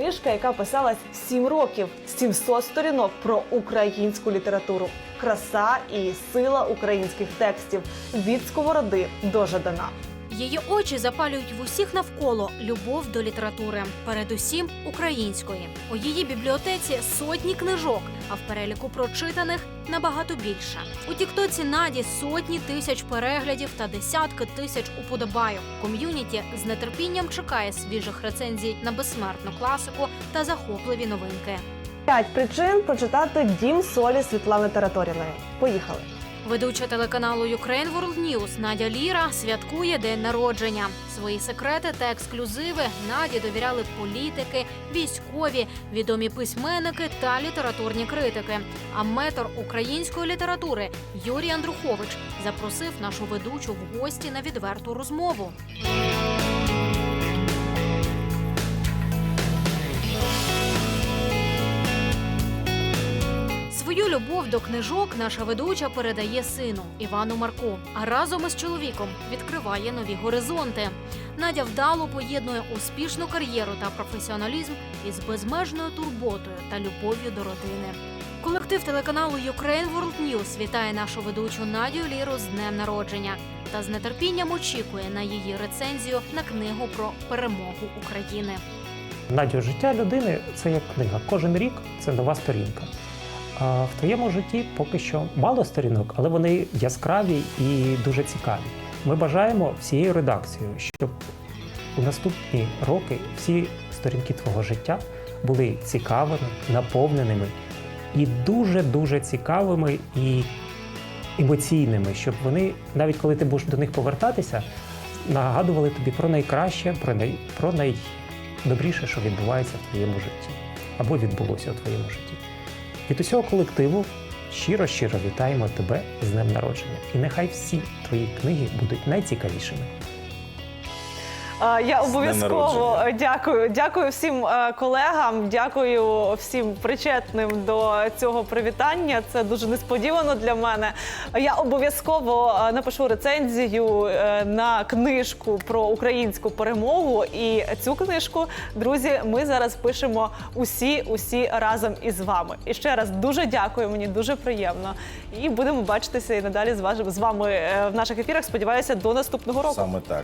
Книжка, яка писалась 7 років, 700 сторінок про українську літературу, краса і сила українських текстів від сковороди до Жадана. Її очі запалюють в усіх навколо любов до літератури, передусім української. У її бібліотеці сотні книжок, а в переліку прочитаних набагато більше. У Тіктоці Наді сотні тисяч переглядів та десятки тисяч уподобайок. Ком'юніті з нетерпінням чекає свіжих рецензій на безсмертну класику та захопливі новинки. П'ять причин прочитати Дім солі Світлани Тераторіної. Поїхали. Ведуча телеканалу Ukraine World News Надя Ліра святкує день народження. Свої секрети та ексклюзиви Наді довіряли політики, військові, відомі письменники та літературні критики. А метр української літератури Юрій Андрухович запросив нашу ведучу в гості на відверту розмову. Свою любов до книжок наша ведуча передає сину Івану Марку, а разом із чоловіком відкриває нові горизонти. Надя вдало поєднує успішну кар'єру та професіоналізм із безмежною турботою та любов'ю до родини. Колектив телеканалу Ukraine World News вітає нашу ведучу Надію Ліру з днем народження та з нетерпінням очікує на її рецензію на книгу про перемогу України. Надю, життя людини це як книга. Кожен рік це нова сторінка. В твоєму житті поки що мало сторінок, але вони яскраві і дуже цікаві. Ми бажаємо всією редакцією, щоб у наступні роки всі сторінки твого життя були цікавими, наповненими і дуже-дуже цікавими і емоційними, щоб вони, навіть коли ти будеш до них повертатися, нагадували тобі про найкраще, про, най... про найдобріше, що відбувається в твоєму житті або відбулося у твоєму житті. Від усього колективу щиро-щиро вітаємо тебе з днем народження. І нехай всі твої книги будуть найцікавішими. Я обов'язково дякую. Дякую всім е, колегам, дякую всім причетним до цього привітання. Це дуже несподівано для мене. Я обов'язково е, напишу рецензію е, на книжку про українську перемогу. І цю книжку, друзі, ми зараз пишемо усі, усі разом із вами. І ще раз дуже дякую. Мені дуже приємно. І будемо бачитися і надалі з вами в наших ефірах. Сподіваюся, до наступного року. Саме так.